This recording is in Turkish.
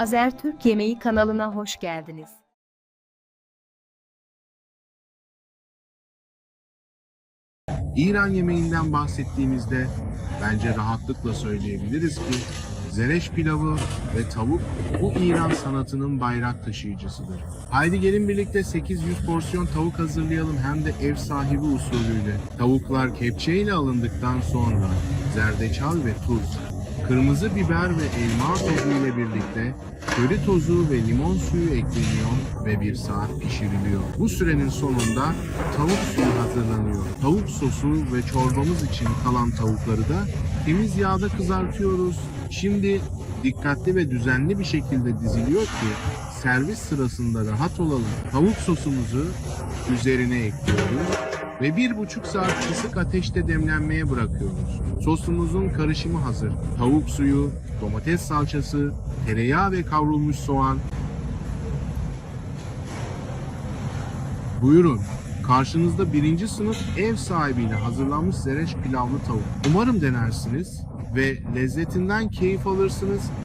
Azer Türk Yemeği kanalına hoş geldiniz. İran yemeğinden bahsettiğimizde bence rahatlıkla söyleyebiliriz ki zereş pilavı ve tavuk bu İran sanatının bayrak taşıyıcısıdır. Haydi gelin birlikte 800 porsiyon tavuk hazırlayalım hem de ev sahibi usulüyle. Tavuklar kepçeyle alındıktan sonra zerdeçal ve tuz, kırmızı biber ve elma tozu ile birlikte köri tozu ve limon suyu ekleniyor ve bir saat pişiriliyor. Bu sürenin sonunda tavuk suyu hazırlanıyor. Tavuk sosu ve çorbamız için kalan tavukları da temiz yağda kızartıyoruz. Şimdi dikkatli ve düzenli bir şekilde diziliyor ki servis sırasında rahat olalım. Tavuk sosumuzu üzerine ekliyoruz ve bir buçuk saat kısık ateşte demlenmeye bırakıyoruz. Sosumuzun karışımı hazır. Tavuk suyu, domates salçası, tereyağı ve kavrulmuş soğan. Buyurun. Karşınızda birinci sınıf ev sahibiyle hazırlanmış zereş pilavlı tavuk. Umarım denersiniz ve lezzetinden keyif alırsınız.